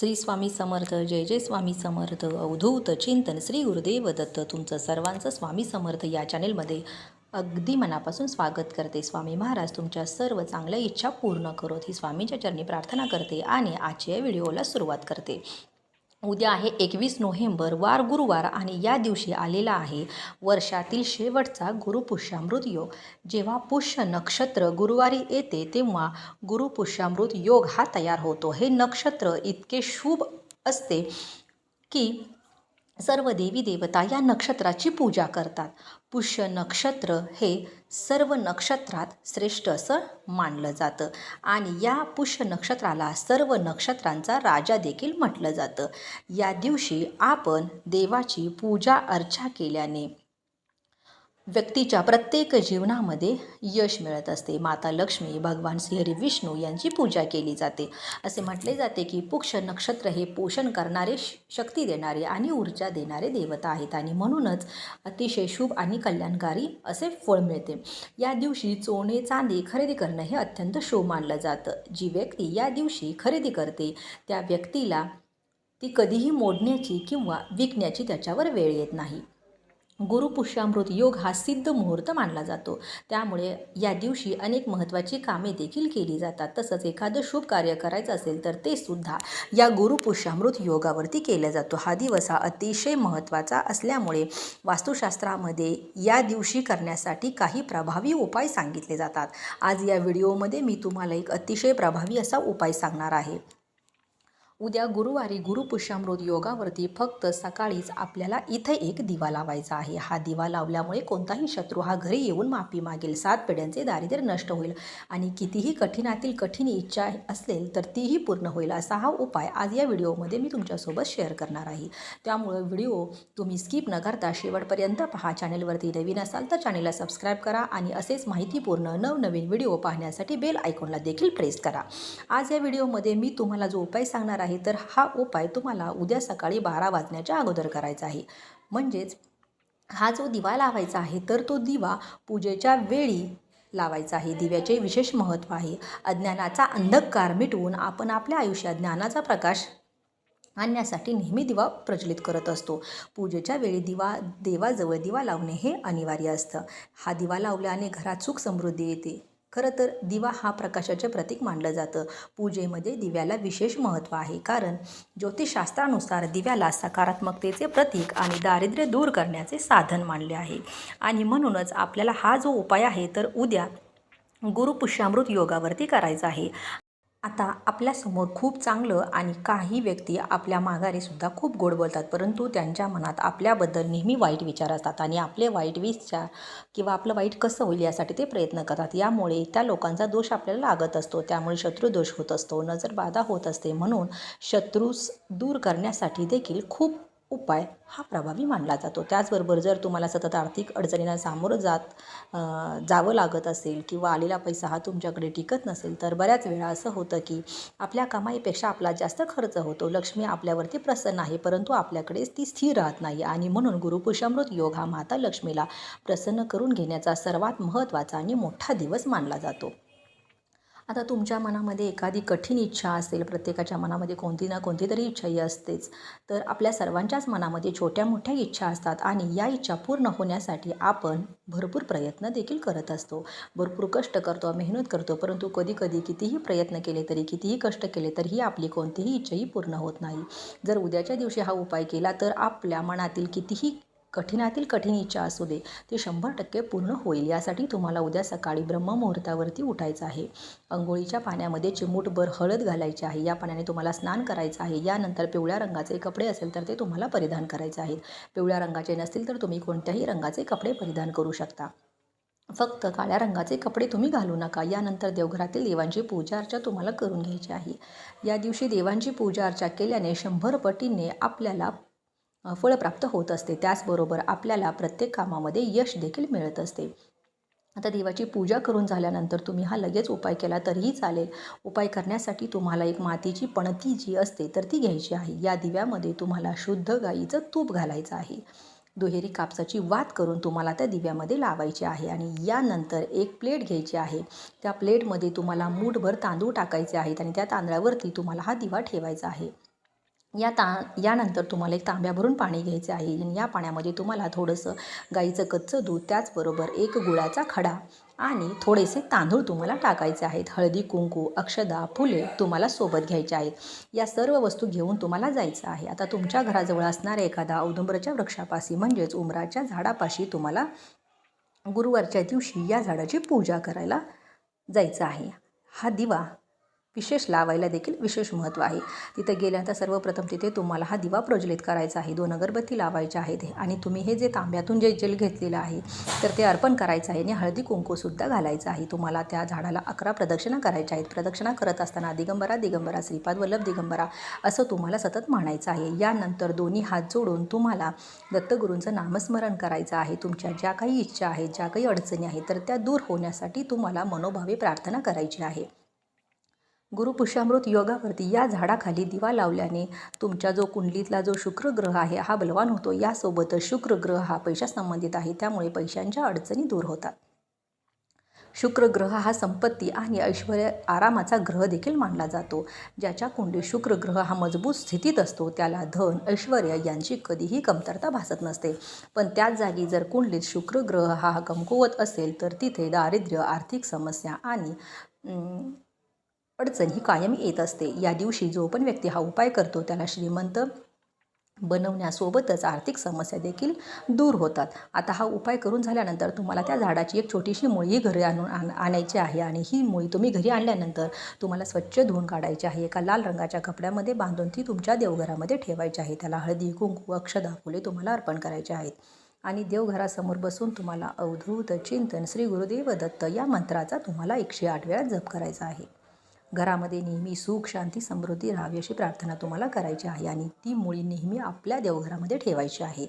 श्री स्वामी समर्थ जय जय स्वामी समर्थ अवधूत चिंतन श्री गुरुदेव दत्त तुमचं सर्वांचं स्वामी समर्थ या चॅनेलमध्ये अगदी मनापासून स्वागत करते. स्वामी महाराज तुमच्या सर्व चांगल्या इच्छा पूर्ण करोत. ही स्वामींच्या चरणी प्रार्थना करते आणि आजच्या या व्हिडिओला सुरुवात करते. उद्या आहे एकवीस नोव्हेंबर वार गुरुवार आणि या दिवशी आलेला आहे वर्षातील शेवटचा गुरुपुष्यामृत योग. जेव्हा पुष्य नक्षत्र गुरुवारी येते तेव्हा गुरुपुष्यामृत योग हा तयार होतो. हे नक्षत्र इतके शुभ असते की सर्व देवी देवता या नक्षत्राची पूजा करतात. पुष्य नक्षत्र हे सर्व नक्षत्रात श्रेष्ठ असं मानलं जातं. आणि या पुष्य नक्षत्राला सर्व नक्षत्रांचा राजा देखील म्हटलं जातं. या दिवशी आपण देवाची पूजा अर्चा केल्याने व्यक्तीच्या प्रत्येक जीवनामध्ये यश मिळत असते. माता लक्ष्मी भगवान श्रीहरी विष्णू यांची पूजा केली जाते. असे म्हटले जाते की पुक्ष नक्षत्र हे पोषण करणारे श- शक्ती देणारे आणि ऊर्जा देणारे देवता आहेत आणि म्हणूनच अतिशय शुभ आणि कल्याणकारी असे फळ मिळते. या दिवशी सोने चांदी खरेदी करणं हे अत्यंत शुभ मानलं जातं. जी व्यक्ती या दिवशी खरेदी करते त्या व्यक्तीला ती कधीही मोडण्याची किंवा विकण्याची त्याच्यावर वेळ येत नाही. गुरुपुष्यामृत योग हा सिद्ध मुहूर्त मानला जातो. त्यामुळे या दिवशी अनेक महत्त्वाची कामे देखील केली जातात. तसंच एखादं शुभ कार्य करायचं असेल तर ते सुद्धा या गुरुपुष्यामृत योगावरती केला जातो. हा दिवस हा अतिशय महत्त्वाचा असल्यामुळे वास्तुशास्त्रामध्ये या दिवशी करण्यासाठी काही प्रभावी उपाय सांगितले जातात. आज या व्हिडिओमध्ये मी तुम्हाला एक अतिशय प्रभावी असा उपाय सांगणार आहे. उद्या गुरुवारी गुरुपुष्यामृत योगावरती फक्त सकाळीच आपल्याला इथे एक दिवा लावायचा आहे. हा दिवा लावल्यामुळे कोणताही शत्रू हा घरी येऊन माफी मागेल. सात पिढ्यांचे दारिद्र्य नष्ट होईल आणि कितीही कठीणातील कठीण इच्छा असेल तर तीही पूर्ण होईल असा हा उपाय आज या व्हिडिओमध्ये मी तुमच्यासोबत शेअर करणार आहे. त्यामुळं व्हिडिओ तुम्ही स्किप न करता शेवटपर्यंत पहा. चॅनेलवरती नवीन असाल तर चॅनेलला सबस्क्राईब करा आणि असेच माहितीपूर्ण नवनवीन व्हिडिओ पाहण्यासाठी बेल आयकॉनला देखील प्रेस करा. आज या व्हिडिओमध्ये मी तुम्हाला जो उपाय सांगणार आहे तर हा उपाय तुम्हाला उद्या सकाळी बारा वाजण्याच्या अगोदर करायचा आहे. म्हणजेच हा जो दिवा लावायचा आहे तर तो दिवा पूजेच्या वेळी लावायचा आहे. दिव्याचे विशेष महत्त्व आहे. अज्ञानाचा अंधकार मिटवून आपण आपल्या आयुष्यात ज्ञानाचा प्रकाश आणण्यासाठी नेहमी दिवा प्रज्वलित करत असतो. पूजेच्या वेळी दिवा देवाजवळ दिवा लावणे हे अनिवार्य असतं. हा दिवा लावल्याने घरात सुख समृद्धी येते. खरं तर दिवा हा प्रकाशाचे प्रतीक मानलं जातं. पूजेमध्ये दिव्याला विशेष महत्त्व आहे. कारण ज्योतिषशास्त्रानुसार दिव्याला सकारात्मकतेचे प्रतीक आणि दारिद्र्य दूर करण्याचे साधन मानले आहे. आणि म्हणूनच आपल्याला हा जो उपाय आहे तर उद्या गुरुपुष्यामृत योगावरती करायचा आहे. आता आपल्यासमोर खूप चांगलं आणि काही व्यक्ती आपल्या माघारीसुद्धा खूप गोड बोलतात परंतु त्यांच्या मनात आपल्याबद्दल नेहमी वाईट विचार असतात आणि आपले वाईट विचार किंवा आपलं वाईट कसं होईल यासाठी ते प्रयत्न करतात. यामुळे त्या लोकांचा दोष आपल्याला लागत असतो त्यामुळे शत्रुदोष होत असतो नजरबाधा होत असते. म्हणून शत्रूस दूर करण्यासाठी देखील खूप उपाय हा प्रभावी मानला जातो. त्याचबरोबर जर तुम्हाला सतत आर्थिक अडचणींना सामोरं जात जावं लागत असेल किंवा आलेला पैसा हा तुमच्याकडे टिकत नसेल तर बऱ्याच वेळा असं होतं की आपल्या कमाईपेक्षा आपला जास्त खर्च होतो. लक्ष्मी आपल्यावरती प्रसन्न आहे परंतु आपल्याकडे ती स्थिर राहत नाही. आणि म्हणून गुरुपुषामृत योग हा माता लक्ष्मीला प्रसन्न करून घेण्याचा सर्वात महत्त्वाचा आणि मोठा दिवस मानला जातो. आता तुमच्या मनामध्ये एखादी कठीण इच्छा असेल प्रत्येकाच्या मनामध्ये कोणती ना कोणती तरी इच्छा ही असतेच. तर आपल्या सर्वांच्याच मनामध्ये छोट्या मोठ्या इच्छा असतात आणि या इच्छा पूर्ण होण्यासाठी आपण भरपूर प्रयत्न देखील करत असतो. भरपूर कष्ट करतो मेहनत करतो परंतु कधी कधी कितीही प्रयत्न केले तरी कितीही कष्ट केले तरीही आपली कोणतीही इच्छाही पूर्ण होत नाही. जर उद्याच्या दिवशी हा उपाय केला तर आपल्या मनातील कितीही कठीणातील कठीण इच्छा असू दे ती शंभर टक्के पूर्ण होईल. यासाठी तुम्हाला उद्या सकाळी ब्रह्ममुहूर्तावरती उठायचं आहे. अंघोळीच्या पाण्यामध्ये चिमूटभर हळद घालायची आहे. या पाण्याने तुम्हाला स्नान करायचं आहे. यानंतर पिवळ्या रंगाचे कपडे असेल तर ते तुम्हाला परिधान करायचे आहेत. पिवळ्या रंगाचे नसतील तर तुम्ही कोणत्याही रंगाचे कपडे परिधान करू शकता. फक्त काळ्या रंगाचे कपडे तुम्ही घालू नका. यानंतर देवघरातील देवांची पूजा अर्चा तुम्हाला करून घ्यायची आहे. या दिवशी देवांची पूजा अर्चा केल्याने शंभर पटीने आपल्याला फळ प्राप्त होत असते. त्याचबरोबर आपल्याला प्रत्येक कामामध्ये यश देखील मिळत असते. आता देवाची पूजा करून झाल्यानंतर तुम्ही हा लगेच उपाय केला तरीही चालेल. उपाय करण्यासाठी तुम्हाला एक मातीची पणती जी असते तर ती घ्यायची आहे. या दिव्यामध्ये तुम्हाला शुद्ध गाईचं तूप घालायचं आहे. दुहेरी कापसाची वात करून तुम्हाला त्या दिव्यामध्ये लावायची आहे आणि यानंतर एक प्लेट घ्यायची आहे. त्या प्लेटमध्ये तुम्हाला मूठभर तांदूळ टाकायचे आहेत आणि त्या तांदळावरती तुम्हाला हा दिवा ठेवायचा आहे. या ता यानंतर तुम्हाला एक तांब्या भरून पाणी घ्यायचे आहे. आणि या पाण्यामध्ये तुम्हाला थोडंसं गाईचं कच्चं दूध त्याचबरोबर एक गुळाचा खडा आणि थोडेसे तांदूळ तुम्हाला टाकायचे आहेत. हळदी कुंकू अक्षदा फुले तुम्हाला सोबत घ्यायचे आहेत. या सर्व वस्तू घेऊन तुम्हाला जायचं आहे. आता तुमच्या घराजवळ असणाऱ्या एखादा औदुंबराच्या वृक्षापाशी म्हणजेच उमराच्या झाडापाशी तुम्हाला गुरुवारच्या दिवशी या झाडाची पूजा करायला जायचं आहे. हा दिवा विशेष लावायला देखील विशेष महत्त्व आहे. तिथे गेल्यानंतर सर्वप्रथम तिथे तुम्हाला हा दिवा प्रज्वलित करायचा आहे. दोन अगरबत्ती लावायच्या आहेत आणि तुम्ही हे जे तांब्यातून जे जेल घेतलेलं आहे तर ते अर्पण करायचं आहे आणि हळदी कुंकूसुद्धा घालायचं आहे. तुम्हाला त्या झाडाला अकरा प्रदक्षिणा करायच्या आहेत. प्रदक्षिणा करत असताना दिगंबरा दिगंबरा श्रीपाद वल्लभ दिगंबरा असं तुम्हाला सतत म्हणायचं आहे. यानंतर दोन्ही हात जोडून तुम्हाला दत्तगुरूंचं नामस्मरण करायचं आहे. तुमच्या ज्या काही इच्छा आहेत ज्या काही अडचणी आहेत तर त्या दूर होण्यासाठी तुम्हाला मनोभावे प्रार्थना करायची आहे. गुरुपुष्यामृत योगावरती या झाडाखाली दिवा लावल्याने तुमच्या जो कुंडलीतला जो शुक्र ग्रह आहे हा बलवान होतो. यासोबतच शुक्र ग्रह हा पैशासंबंधित आहे त्यामुळे पैशांच्या अडचणी दूर होतात. शुक्र ग्रह हा संपत्ती आणि ऐश्वर आरामाचा ग्रह देखील मानला जातो. ज्याच्या कुंडीत शुक्र ग्रह हा मजबूत स्थितीत असतो त्याला धन ऐश्वर यांची कधीही कमतरता भासत नसते. पण त्याच जागी जर कुंडलीत शुक्र ग्रह हा कमकुवत असेल तर तिथे दारिद्र्य आर्थिक समस्या आणि अडचण ही कायम येत असते. या दिवशी जो पण व्यक्ती हा उपाय करतो त्याला श्रीमंत बनवण्यासोबतच आर्थिक समस्या देखील दूर होतात. आता हा उपाय करून झाल्यानंतर तुम्हाला त्या झाडाची एक छोटीशी मुळी घरी आणून आण आणायची आहे आणि ही मुळी तुम्ही घरी आणल्यानंतर तुम्हाला स्वच्छ धुवून काढायची आहे. एका लाल रंगाच्या कपड्यामध्ये बांधून ती तुमच्या देवघरामध्ये ठेवायची आहे. त्याला हळदी कुंकू अक्षदा फुले तुम्हाला अर्पण करायचे आहेत. आणि देवघरासमोर बसून तुम्हाला अवधूत चिंतन श्री गुरुदेव दत्त या मंत्राचा तुम्हाला एकशे आठ वेळा जप करायचा आहे. घरामध्ये नेहमी सुख शांती समृद्धी राहावी अशी प्रार्थना तुम्हाला करायची आहे आणि ती मुळी नेहमी आपल्या देवघरामध्ये ठेवायची आहे.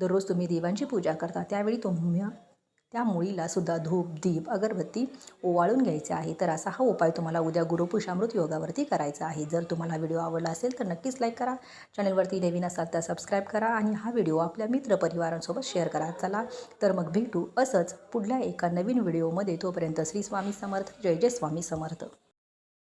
दररोज तुम्ही देवांची पूजा करता त्यावेळी तुम्ही त्या मुळीला सुद्धा धूप दीप अगरबत्ती ओवाळून घ्यायचे आहे. तर असा हा उपाय तुम्हाला उद्या गुरुपुषामृत योगावरती करायचा आहे. जर तुम्हाला व्हिडिओ आवडला असेल तर नक्कीच लाईक करा. चॅनलवरती नवीन असाल तर सबस्क्राईब करा आणि हा व्हिडिओ आपल्या मित्रपरिवारांसोबत शेअर करा. चला तर मग भेटू असंच पुढल्या एका नवीन व्हिडिओमध्ये. तोपर्यंत श्री स्वामी समर्थ. जय जय स्वामी समर्थ.